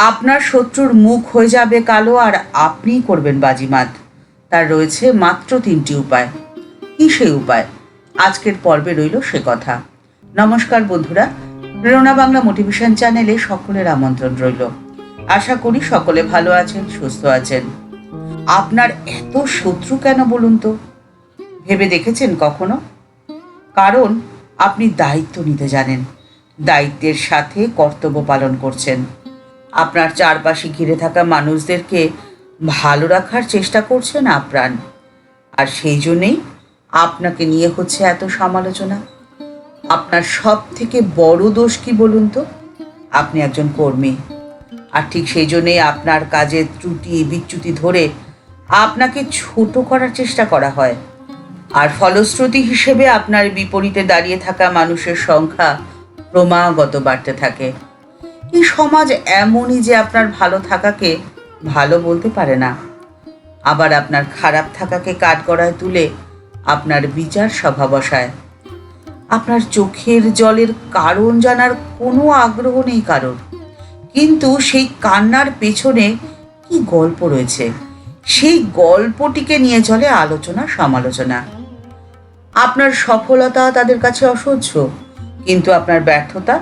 আপনার শত্রুর মুখ হয়ে যাবে কালো আর আপনিই করবেন বাজিমাত। তার রয়েছে মাত্র তিনটি উপায়। কি সেই উপায়? আজকের পর্বে রইল সে কথা। নমস্কার বন্ধুরা। প্রেরণা বাংলা মোটিভেশন চ্যানেলে সকলের আমন্ত্রণ রইল। আশা করি সকলে ভালো আছেন, সুস্থ আছেন। আপনার এত শত্রু কেন বলুন তো? ভেবে দেখেছেন কখনো? কারণ আপনি দায়িত্ব নিতে জানেন। দায়িত্বের সাথে কর্তব্য পালন করছেন। আপনার চারপাশে ঘিরে থাকা মানুষদেরকে ভালো রাখার চেষ্টা করছেন আপ্রাণ। আর সেই জন্যেই আপনাকে নিয়ে হচ্ছে এত সমালোচনা। আপনার সব থেকে বড় দোষ কি বলুন তো? আপনি একজন কর্মী। আর ঠিক সেই জন্যেই আপনার কাজের ত্রুটি, বিচ্যুতি ধরে আপনাকে ছোট করার চেষ্টা করা হয়। আর ফলশ্রুতি হিসেবে আপনার বিপরীতে দাঁড়িয়ে থাকা মানুষের সংখ্যা ক্রমাগত বাড়তে থাকে। এই সমাজ এমনই যে আপনার ভালো থাকাকে ভালো বলতে পারে না। আবার আপনার খারাপ থাকাকে কাঠগড়ায় তুলে আপনার বিচার সভা বসায়। আপনার চোখের জলের কারণ জানার কোনো আগ্রহ নেই কারণ কিন্তু সেই কান্নার পেছনে কি গল্প রয়েছে? সেই গল্পটিকে নিয়ে চলে আলোচনা, সমালোচনা। আপনার সফলতা তাদের কাছে অসহ্য, কিন্তু আপনার ব্যর্থতা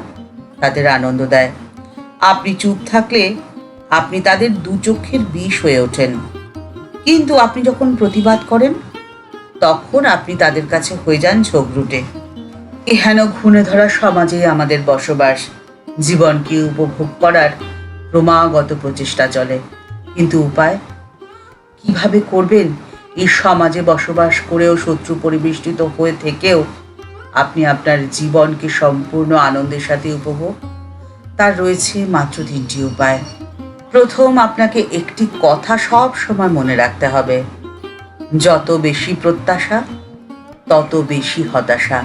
তাদের আনন্দ দেয়। আপনি চুপ থাকলে আপনি তাদের দু চক্ষের বিষ হয়ে ওঠেন। কিন্তু আপনি যখন প্রতিবাদ করেন, তখন আপনি তাদের কাছে হয়ে যান ঝগড়ুটে। এহেন ঘুণে ধরা সমাজে আমাদের বসবাস। জীবনকে উপভোগ করার ক্রমাগত প্রচেষ্টা চলে। কিন্তু উপায়? কীভাবে করবেন? এই সমাজে বসবাস করেও শত্রু পরিবেষ্টিত হয়ে থেকেও আপনি আপনার জীবনকে সম্পূর্ণ আনন্দের সাথে উপভোগ তার রয়েছে মাত্র তিনটি উপায়। প্রথম, আপনাকে একটি কথা সব সময় মনে রাখতে হবে। যত বেশি প্রত্যাশা, তত বেশি হতাশা।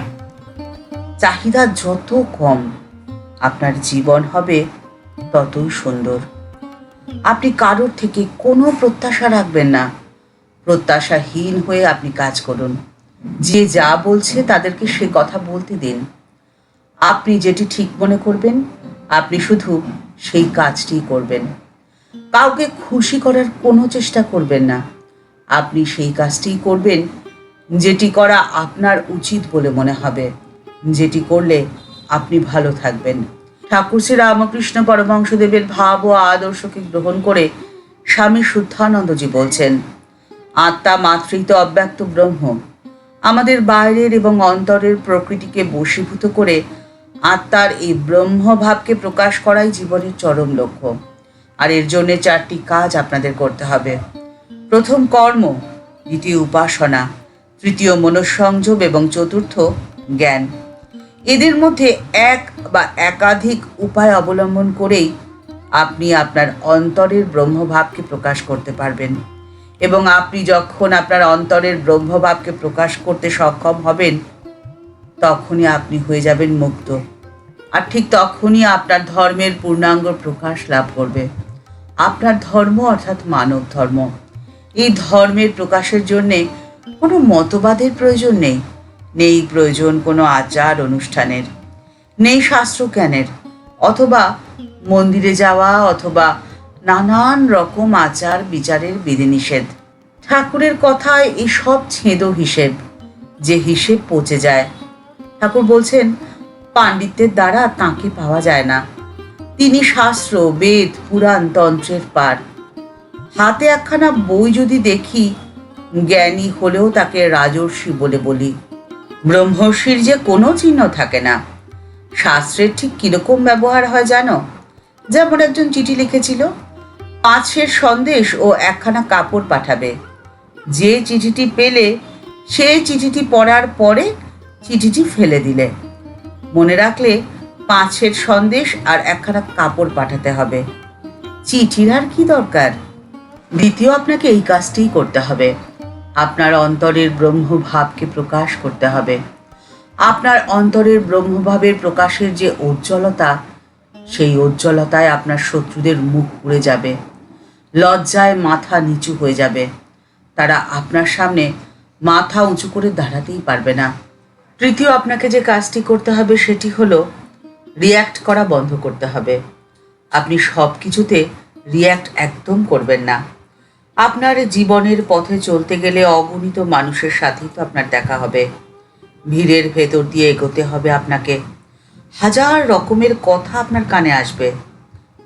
চাহিদা যত কম, আপনার জীবন হবে ততই সুন্দর। আপনি কারোর থেকে কোনো প্রত্যাশা রাখবেন না। প্রত্যাশাহীন হয়ে আপনি কাজ করুন। যে যা বলছে তাদেরকে সে কথা বলতে দিন। আপনি যেটি ঠিক মনে করবেন আপনি শুধু সেই কাজটি করবেন। কাউকে খুশি করার কোনো চেষ্টা করবেন না। আপনি সেই কাজটিই করবেন যেটি করা আপনার উচিত বলে মনে হবে, যেটি করলে আপনি ভালো থাকবেন। ঠাকুর শ্রী রামকৃষ্ণ পরমহংসদেবের ভাব ও আদর্শকে গ্রহণ করে স্বামী শুদ্ধানন্দজি বলছেন, আত্মা মাতৃত অব্যক্ত ব্রহ্ম। আমাদের বাইরের এবং অন্তরের প্রকৃতিকে বশীভূত করে আত্মার এই ব্রহ্মভাবকে প্রকাশ করাই জীবনের চরম লক্ষ্য। আর এর জন্য চারটি কাজ আপনাদের করতে হবে। প্রথম কর্ম, দ্বিতীয় উপাসনা, তৃতীয় মনঃসংযোগ এবং চতুর্থ জ্ঞান। এদের মধ্যে এক বা একাধিক উপায় অবলম্বন করেই আপনি আপনার অন্তরের ব্রহ্মভাবকে প্রকাশ করতে পারবেন। এবং আপনি যখন আপনার অন্তরের ব্রহ্মভাবকে প্রকাশ করতে সক্ষম হবেন, তখনই আপনি হয়ে যাবেন মুক্ত। আর ঠিক তখনই আপনার ধর্মের পূর্ণাঙ্গ প্রকাশ লাভ করবে। আপনার ধর্ম অর্থাৎ মানব ধর্ম। এই ধর্মের প্রকাশের জন্যে কোনো মতবাদের প্রয়োজন নেই। নেই প্রয়োজন কোনো আচার অনুষ্ঠানের। নেই শাস্ত্র জ্ঞানের অথবা মন্দিরে যাওয়া অথবা নানান রকম আচার বিচারের বিধিনিষেধ। ঠাকুরের কথায় এসব ছেঁদো হিসেব। যে হিসেব পচে যায়। ঠাকুর বলছেন পাণ্ডিত্যের দ্বারা তাঁকে পাওয়া যায় না। তিনি শাস্ত্র, বেদ, পুরাণ, তন্ত্রের পার হাতে একখানা বই যদি দেখি, জ্ঞানী হলেও তাকে রাজর্ষি বলে বলি। ব্রহ্মর্ষির যে কোনো চিহ্ন থাকে না। শাস্ত্রের ঠিক কীরকম ব্যবহার হয় জানো? যেমন একজন চিঠি লিখেছিল পাঁচের সন্দেশ ও একখানা কাপড় পাঠাবে। যে চিঠিটি পেলে, সে চিঠিটি পড়ার পরে চিঠিটি ফেলে দিলে। মনে রাখলে পাঁচের সন্দেশ আর একখানা কাপড় পাঠাতে হবে। চিঠির আর কি দরকার? দ্বিতীয় আপনাকে এই কাজটিই করতে হবে। আপনার অন্তরের ব্রহ্মভাবকে প্রকাশ করতে হবে। আপনার অন্তরের ব্রহ্মভাবের প্রকাশের যে উজ্জ্বলতা, সেই উজ্জ্বলতায় আপনার শত্রুদের মুখ পুড়ে যাবে। লজ্জায় মাথা নিচু হয়ে যাবে। তারা আপনার সামনে মাথা উঁচু করে দাঁড়াতেই পারবে না। তৃতীয় আপনাকে যে কাজটি করতে হবে সেটি হলো রিয়্যাক্ট করা বন্ধ করতে হবে। আপনি সব কিছুতে রিয়্যাক্ট একদম করবেন না। আপনার জীবনের পথে চলতে গেলে অগণিত মানুষের সাথেই তো আপনার দেখা হবে। ভিড়ের ভেতর দিয়ে এগোতে হবে আপনাকে। হাজার রকমের কথা আপনার কানে আসবে।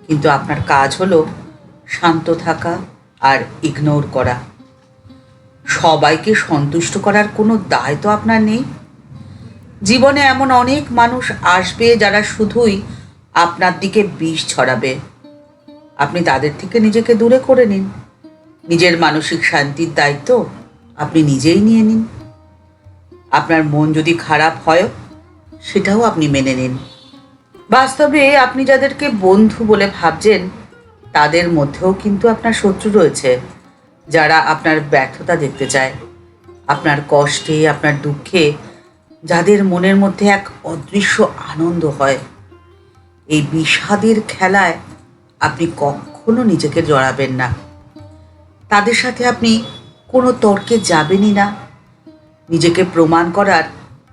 কিন্তু আপনার কাজ হলো শান্ত থাকা আর ইগনোর করা। সবাইকে সন্তুষ্ট করার কোনো দায় তো আপনার নেই। জীবনে এমন অনেক মানুষ আসবে যারা শুধুই আপনার দিকে বিষ ছড়াবে। আপনি তাদের থেকে নিজেকে দূরে করে নিন। নিজের মানসিক শান্তির দায়িত্ব আপনি নিজেই নিয়ে নিন। আপনার মন যদি খারাপ হয় সেটাও আপনি মেনে নিন। বাস্তবে আপনি যাদেরকে বন্ধু বলে ভাবছেন, তাদের মধ্যেও কিন্তু আপনার শত্রু রয়েছে, যারা আপনার ব্যর্থতা দেখতে চায়। আপনার কষ্টে, আপনার দুঃখে যাদের মনের মধ্যে এক অদৃশ্য আনন্দ হয়। এই বিষাদের খেলায় আপনি কখনো নিজেকে জড়াবেন না। তাদের সাথে আপনি কোনো তর্কে যাবেনই না। নিজেকে প্রমাণ করার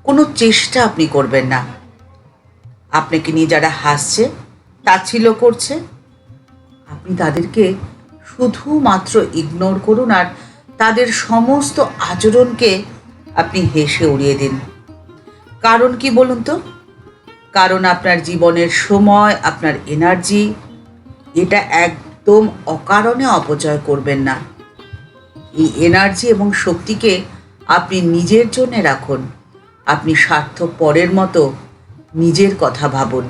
কোনো চেষ্টা আপনি করবেন না। আপনাকে নিয়ে যারা হাসছে তাচ্ছিল্য করছে। আপনি তাদেরকে শুধুমাত্র ইগনোর করুন আর তাদের সমস্ত আচরণকে আপনি হেসে উড়িয়ে দিন। কারণ কি বলুন তো? কারণ আপনার জীবনের সময়, আপনার এনার্জি এটা একদম অকারণে অপচয় করবেন না। এই এনার্জি এবং শক্তিকে আপনি নিজের জন্য রাখুন। আপনি স্বার্থ পরের মতো নিজের কথা ভাবুন।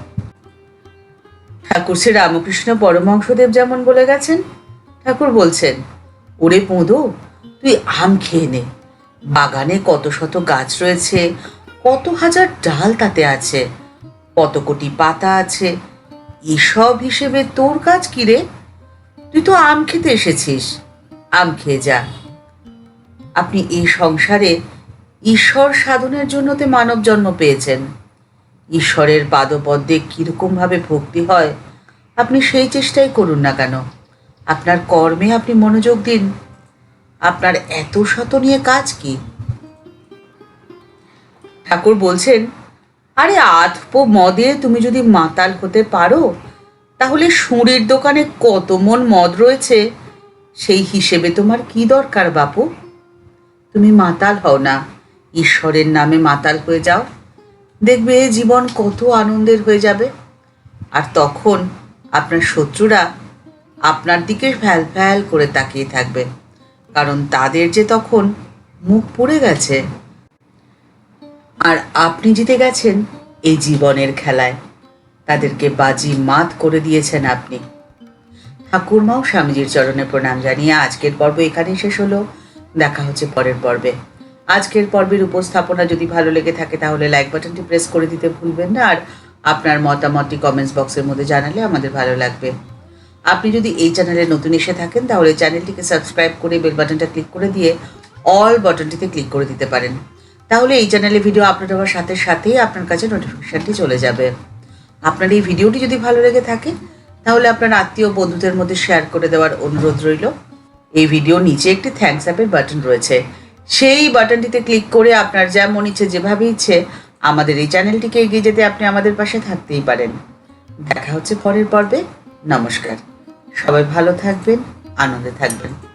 ঠাকুর শ্রী রামকৃষ্ণ পরমহংসদেব যেমন বলে গেছেন, ঠাকুর বলছেন, ওরে পোঁদো, তুই আম খেয়ে নে। বাগানে কত শত গাছ রয়েছে কত হাজার ডাল তাতে আছে? কত কোটি পাতা আছে? এসব হিসেবে তোর কাজ কি রে? তুই তো আম খেতে এসেছিস। আম খেয়ে যা। আপনি এই সংসারে ঈশ্বর সাধনের জন্য তে মানব জন্ম পেয়েছেন। ঈশ্বরের পাদপদ্মে কীরকমভাবে ভক্তি হয়, আপনি সেই চেষ্টাই করুন না কেন। আপনার কর্মে আপনি মনোযোগ দিন। আপনার এত শত নিয়ে কাজ কি? ঠাকুর বলছেন, আরে আধপো মদে তুমি যদি মাতাল হতে পারো, তাহলে সুঁড়ির দোকানে কত মন মদ রয়েছে, সেই হিসেবে তোমার কি দরকার বাপু? তুমি মাতাল হও না, ঈশ্বরের নামে মাতাল হয়ে যাও। দেখবে জীবন কত আনন্দের হয়ে যাবে। আর তখন আপনার শত্রুরা আপনার দিকে ফ্যাল ফ্যাল করে তাকিয়ে থাকবে, কারণ তাদের যে তখন মুখ পড়ে গেছে আর আপনি জিতে গেছেন এই জীবনের খেলায়। তাদেরকে বাজি মাত করে দিয়েছেন আপনি। ঠাকুরমাও স্বামীজির চরণে প্রণাম জানিয়ে আজকের পর্ব এখানেই শেষ হলো। দেখা হচ্ছে পরের পর্বে। আজকের পর্বের উপস্থাপনা যদি ভালো লেগে থাকে তাহলে লাইক বাটনটি প্রেস করে দিতে ভুলবেন না আর আপনার মতামতটি কমেন্টস বক্সের মধ্যে জানালে আমাদের ভালো লাগবে। আপনি যদি এই চ্যানেলে নতুন এসে থাকেন তাহলে চ্যানেলটিকে সাবস্ক্রাইব করে বেল বাটনটা ক্লিক করে দিয়ে অল বাটনটিতে ক্লিক করে দিতে পারেন। তাহলে এই চ্যানেলে ভিডিও আপলোড হওয়ার সাথে সাথেই আপনার কাছে নোটিফিকেশানটি চলে যাবে। আপনার এই ভিডিওটি যদি ভালো লেগে থাকে, তাহলে আপনার আত্মীয় বন্ধুদের মধ্যে শেয়ার করে দেওয়ার অনুরোধ রইল। এই ভিডিও নিচে একটি থ্যাঙ্কস অ্যাপের বাটন রয়েছে। সেই বাটনটিতে ক্লিক করে আপনার যেমন ইচ্ছে, যেভাবে ইচ্ছে, আমাদের এই চ্যানেলটিকে এগিয়ে যেতে আপনি আমাদের পাশে থাকতেই পারেন। দেখা হচ্ছে পরের পর্বে। নমস্কার। সবাই ভালো থাকবেন, আনন্দে থাকবেন।